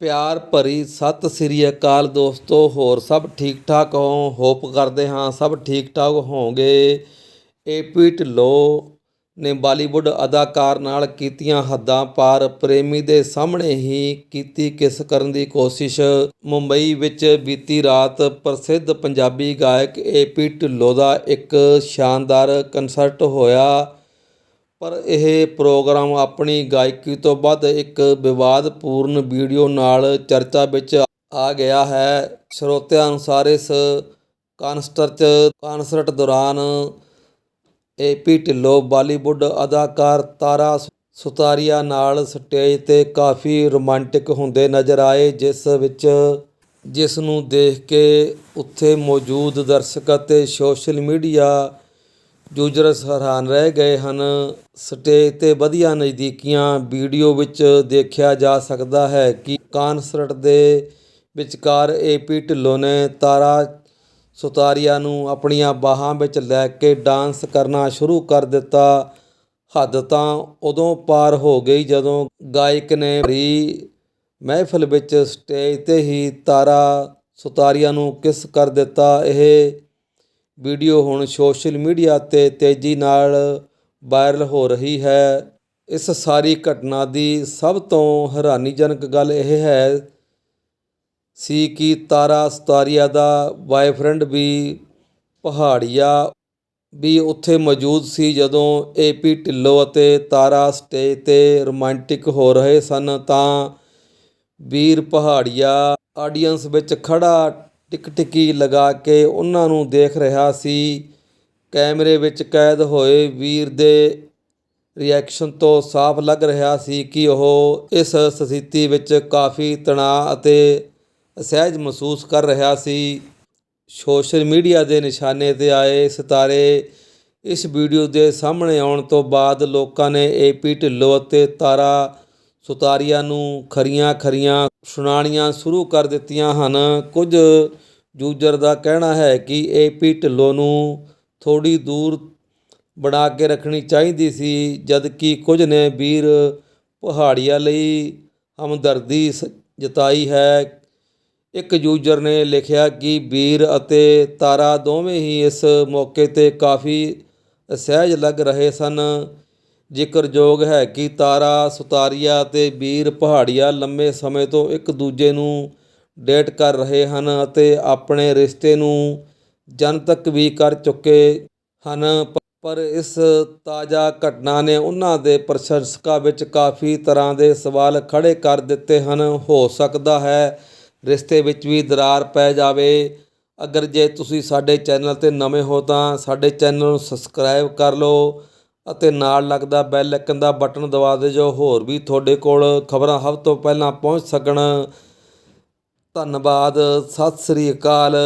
ਪਿਆਰ ਭਰੀ ਸਤਿ ਸ੍ਰੀ ਅਕਾਲ ਦੋਸਤੋ, ਹੋਰ ਸਭ ਠੀਕ ਠਾਕ ਹੋ? ਹੋਪ ਕਰਦੇ ਹਾਂ ਸਭ ਠੀਕ ਠਾਕ ਹੋਵੋਗੇ ਏਪੀ ਢਿੱਲੋ ਨੇ ਬਾਲੀਵੁੱਡ ਅਦਾਕਾਰ ਨਾਲ ਕੀਤੀਆਂ ਹੱਦਾਂ ਪਾਰ ਪ੍ਰੇਮੀ ਦੇ ਸਾਹਮਣੇ ਹੀ ਕੀਤੀ ਕਿਸ ਕਰਨ ਦੀ ਕੋਸ਼ਿਸ਼। ਮੁੰਬਈ ਵਿੱਚ ਬੀਤੀ ਰਾਤ ਪ੍ਰਸਿੱਧ ਪੰਜਾਬੀ ਗਾਇਕ ਏਪੀ ਢਿੱਲੋ ਦਾ ਇੱਕ ਸ਼ਾਨਦਾਰ ਕਨਸਰਟ ਹੋਇਆ। ਪਰ ਇਹ ਪ੍ਰੋਗਰਾਮ ਆਪਣੀ ਗਾਇਕੀ ਤੋਂ ਵੱਧ ਇੱਕ ਵਿਵਾਦਪੂਰਨ ਵੀਡੀਓ ਨਾਲ ਚਰਚਾ ਵਿੱਚ ਆ ਗਿਆ ਹੈ। ਸਰੋਤਿਆਂ ਅਨੁਸਾਰ ਇਸ ਕਨਸਰਟ ਕਾਨਸਰਟ ਦੌਰਾਨ ਏਪੀ ਢਿੱਲੋਂ ਬਾਲੀਵੁੱਡ ਅਦਾਕਾਰ ਤਾਰਾ ਸੁਤਾਰੀਆ ਨਾਲ ਸਟੇਜ ਤੇ ਕਾਫੀ ਰੋਮਾਂਟਿਕ ਹੁੰਦੇ ਨਜ਼ਰ ਆਏ, ਜਿਸ ਵਿੱਚ ਜਿਸ ਨੂੰ ਦੇਖ ਕੇ ਉੱਥੇ ਮੌਜੂਦ ਦਰਸ਼ਕ ਅਤੇ ਸੋਸ਼ਲ ਮੀਡੀਆ ਯੂਜ਼ਰਸ ਹੈਰਾਨ ਰਹਿ ਗਏ ਹਨ, ਸਟੇਜ ਤੇ ਵਧੀਆ ਨਜ਼ਦੀਕੀਆਂ ਵੀਡੀਓ ਵਿੱਚ ਦੇਖਿਆ ਜਾ ਸਕਦਾ ਹੈ ਕਿ ਕਾਨਸਰਟ ਦੇ ਵਿਚਕਾਰ ਏਪੀ ਢਿੱਲੋਂ ਨੇ ਤਾਰਾ ਸੁਤਾਰੀਆ ਨੂੰ ਆਪਣੀਆਂ ਬਾਹਾਂ ਵਿੱਚ ਲੈ ਕੇ ਡਾਂਸ ਕਰਨਾ ਸ਼ੁਰੂ ਕਰ ਦਿੱਤਾ। ਹੱਦ ਤਾਂ ਉਦੋਂ ਪਾਰ ਹੋ ਗਈ ਜਦੋਂ ਗਾਇਕ ਨੇ ਭਰੀ ਮਹਿਫਲ ਵਿੱਚ ਸਟੇਜ ਤੇ ਹੀ ਤਾਰਾ ਸੁਤਾਰੀਆ ਨੂੰ ਕਿਸ ਕਰ ਦਿੱਤਾ। ਇਹ ਵੀਡੀਓ ਹੁਣ ਸੋਸ਼ਲ ਮੀਡੀਆ ਤੇ ਤੇਜ਼ੀ ਨਾਲ ਵਾਇਰਲ ਹੋ ਰਹੀ ਹੈ। ਇਸ ਸਾਰੀ ਘਟਨਾ ਦੀ ਸਭ ਤੋਂ ਹੈਰਾਨੀਜਨਕ ਗੱਲ ਇਹ ਹੈ ਸੀ ਕਿ ਤਾਰਾ ਸਤਾਰੀਆ ਦਾ ਬਾਏਫ੍ਰੈਂਡ ਵੀ ਪਹਾੜੀਆ ਵੀ ਉੱਥੇ ਮੌਜੂਦ ਸੀ ਜਦੋਂ ਏਪੀ ਢਿੱਲੋਂ ਅਤੇ ਤਾਰਾ ਸਟੇਜ ਤੇ ਰੋਮਾਂਟਿਕ ਹੋ ਰਹੇ ਸਨ ਤਾਂ ਵੀਰ ਪਹਾੜੀਆ ਆਡੀਅנס ਵਿੱਚ ਖੜਾ ਟਿਕਟਿਕੀ ਲਗਾ ਕੇ ਉਹਨਾਂ ਨੂੰ ਦੇਖ ਰਿਹਾ ਸੀ। ਕੈਮਰੇ ਵਿੱਚ ਕੈਦ ਹੋਏ ਵੀਰ ਦੇ ਰਿਐਕਸ਼ਨ ਤੋਂ ਸਾਫ਼ ਲੱਗ ਰਿਹਾ ਸੀ ਕਿ ਉਹ ਇਸ ਸਥਿਤੀ ਵਿੱਚ ਕਾਫੀ ਤਣਾਅ ਅਤੇ ਅਸਹਿਜ ਮਹਿਸੂਸ ਕਰ ਰਿਹਾ ਸੀ। ਸੋਸ਼ਲ ਮੀਡੀਆ ਦੇ ਨਿਸ਼ਾਨੇ ਤੇ ਆਏ ਸਿਤਾਰੇ ਇਸ ਵੀਡੀਓ ਦੇ ਸਾਹਮਣੇ ਆਉਣ ਤੋਂ ਬਾਅਦ ਲੋਕਾਂ ਨੇ ਏਪੀ ਢਿੱਲੋਂ ਅਤੇ ਤਾਰਾ ਸੁਤਾਰੀਆ ਨੂੰ ਖਰੀਆਂ ਖਰੀਆਂ ਸੁਣਾਣੀਆਂ ਸ਼ੁਰੂ ਕਰ ਦਿੱਤੀਆਂ ਹਨ। ਕੁਝ ਯੂਜ਼ਰ ਦਾ ਕਹਿਣਾ ਹੈ ਕਿ ਏਪੀ ਢਿੱਲੋਂ ਨੂੰ ਥੋੜੀ ਦੂਰ ਬਣਾ ਕੇ ਰੱਖਣੀ ਚਾਹੀਦੀ ਸੀ, ਜਦਕਿ ਕੁਝ ਨੇ ਵੀਰ ਪਹਾੜੀਆ ਲਈ ਹਮਦਰਦੀ ਸ- ਜਤਾਈ ਹੈ। ਇੱਕ ਯੂਜ਼ਰ ਨੇ ਲਿਖਿਆ ਕਿ ਵੀਰ ਅਤੇ ਤਾਰਾ ਦੋਵੇਂ ਹੀ ਇਸ ਮੌਕੇ ਤੇ ਕਾਫੀ ਅਸਹਿਜ ਲੱਗ ਰਹੇ ਸਨ। ਜ਼ਿਕਰਯੋਗ ਹੈ ਕਿ ਤਾਰਾ ਸੁਤਾਰੀਆ ਅਤੇ ਵੀਰ ਪਹਾੜੀਆ ਲੰਮੇ ਸਮੇਂ ਤੋਂ ਇੱਕ ਦੂਜੇ ਨੂੰ ਡੇਟ ਕਰ ਰਹੇ ਹਨ ਅਤੇ ਆਪਣੇ ਰਿਸ਼ਤੇ ਨੂੰ ਜਨਤਕ ਵੀ ਕਰ ਚੁੱਕੇ ਹਨ। ਪਰ ਇਸ ਤਾਜ਼ਾ ਘਟਨਾ ਨੇ ਉਹਨਾਂ ਦੇ ਪ੍ਰਸ਼ੰਸਕਾਂ ਵਿੱਚ ਕਾਫੀ ਤਰ੍ਹਾਂ ਦੇ ਸਵਾਲ ਖੜੇ ਕਰ ਦਿੱਤੇ ਹਨ। ਹੋ ਸਕਦਾ ਹੈ ਰਿਸ਼ਤੇ ਵਿੱਚ ਵੀ ਦਰਾਰ ਪੈ ਜਾਵੇ। ਅਗਰ ਜੇ ਤੁਸੀਂ ਸਾਡੇ ਚੈਨਲ ਤੇ ਨਵੇਂ ਹੋ ਤਾਂ ਸਾਡੇ ਚੈਨਲ ਨੂੰ ਸਬਸਕ੍ਰਾਈਬ ਕਰ ਲਓ। ਅਤੇ ਨਾਲ ਲੱਗਦਾ ਬੈਲ ਆਈਕਨ ਦਾ ਬਟਨ ਦਬਾ ਦਿਓ ਜੋ ਹੋਰ ਵੀ ਤੁਹਾਡੇ ਕੋਲ ਖਬਰਾਂ ਹਫ਼ ਤੋਂ ਪਹਿਲਾਂ ਪਹੁੰਚ ਸਕਣ। ਧੰਨਵਾਦ, ਸਤਿ ਸ੍ਰੀ ਅਕਾਲ।